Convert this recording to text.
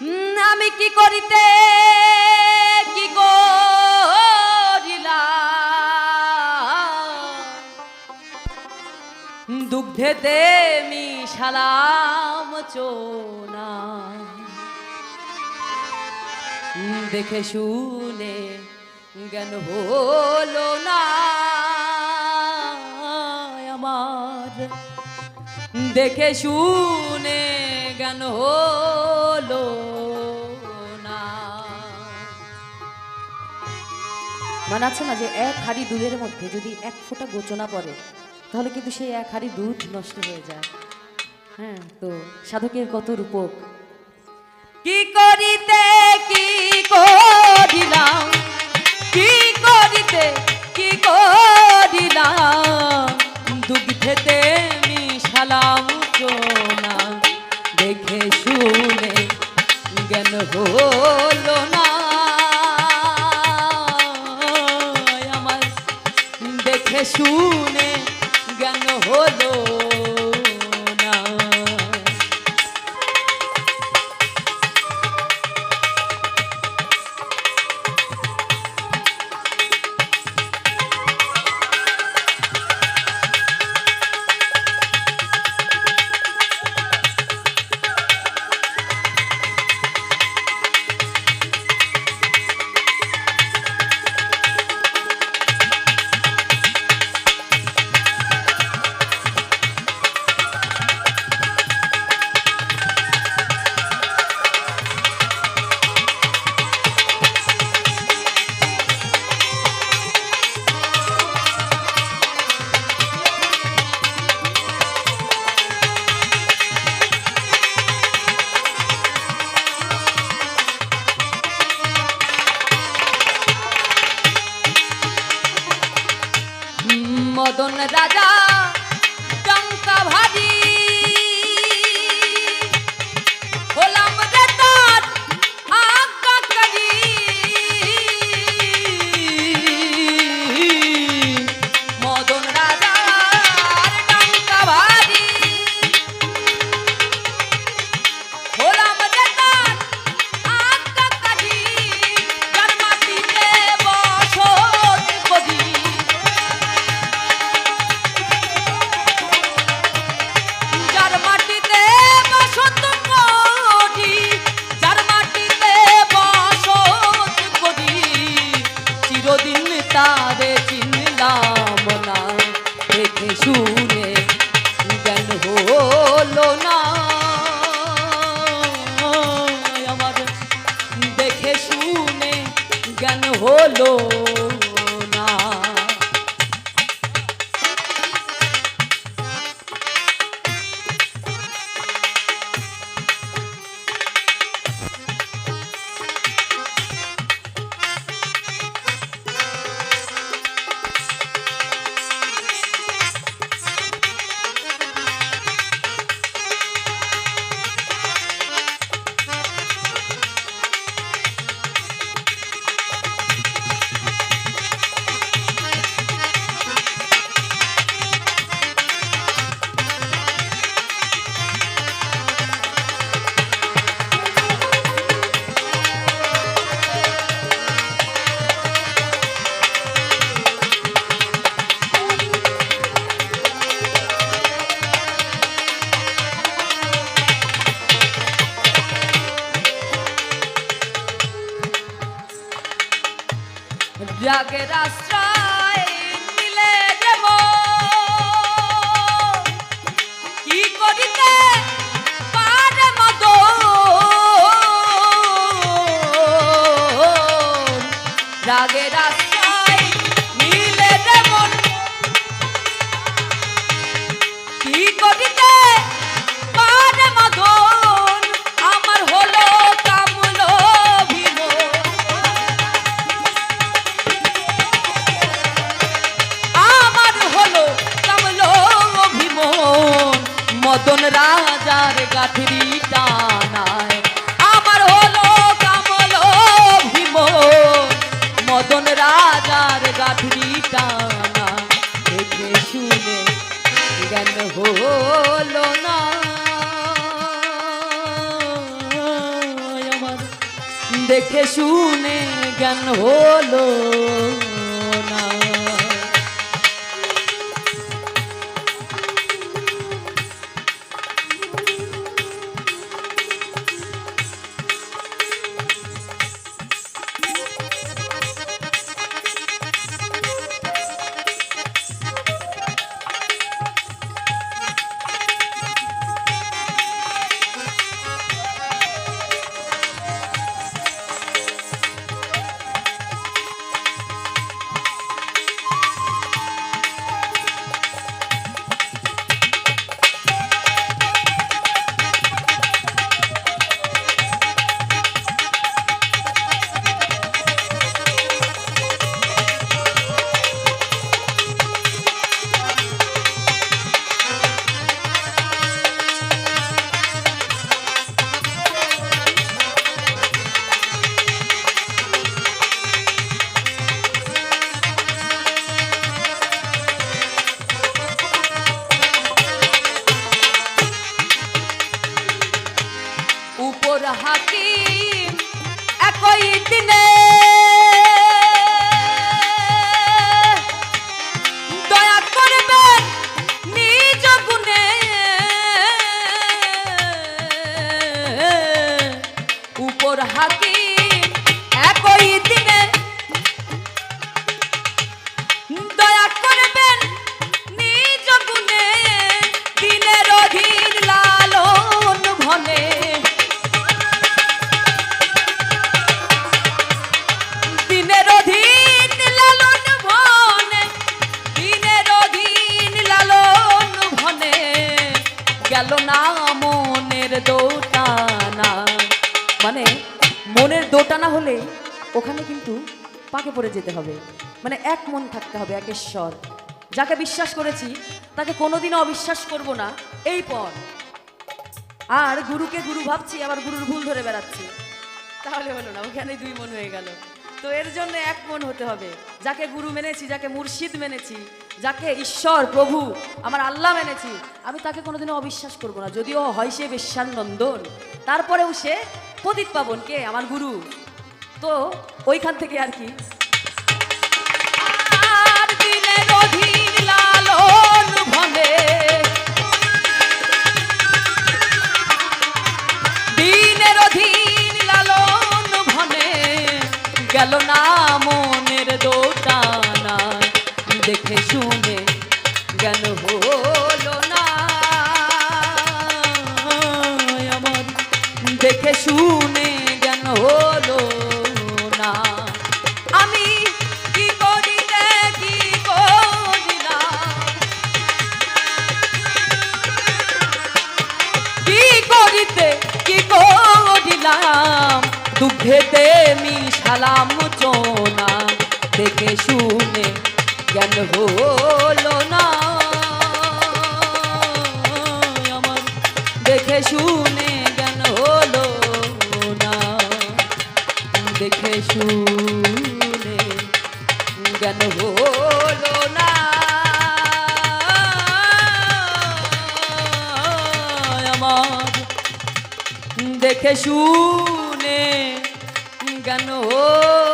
আমি কি করিতে, কি করিলাম? দুগ্ধেতে মিশালাম চোনা। দেখে শুনে জ্ঞান হলো না আমার। দেখে শুনে জ্ঞান হলো না। মানে আছে না যে এক হাড়ি দুধের মধ্যে যদি এক ফোঁটা গোচনা পড়ে তাহলে কিন্তু সেই এক হাড়ি দুধ নষ্ট হয়ে যায়। হ্যাঁ তো সাধকের কত রূপক? কি করিতে কি করিলাম? দেখে শুনে গান হলো। জ্ঞান হলো। রাগের আশ্রয় মিলে দেব। কি করিতে রাগের দেখে শুনে জ্ঞান হলো। গেল না মনের দোটানা। মানে মনের দোটানা হলে ওখানে কিন্তু পাকে পড়ে যেতে হবে। মানে এক মন থাকতে হবে একেশ্বর যাকে বিশ্বাস করেছি, তাকে কোনোদিনও অবিশ্বাস করব না। এই পর আর গুরুকে গুরু ভাবছি, আবার গুরুর ভুল ধরে বেড়াচ্ছি। তাহলে হলো না, ওখানে দুই মন হয়ে গেল। তো এর জন্য এক মন হতে হবে। যাকে গুরু মেনেছি, যাকে মুর্শিদ মেনেছি যাকে ঈশ্বর, প্রভু আমার আল্লাহ মেনেছি, আমি তাকে কোনোদিনও অবিশ্বাস করব না। যদিও হয় সে বেশ্যার নন্দন তারপরেও সে পতিত পাবন কে আমার গুরু। তো ওইখান থেকে আর কি? আর দিনের শুনে জ্ঞান হলো না। আমার দেখে শুনে জ্ঞান হলো না। দেখে শুনে জ্ঞান হলো না। আমার দেখে শুনে জ্ঞান হলো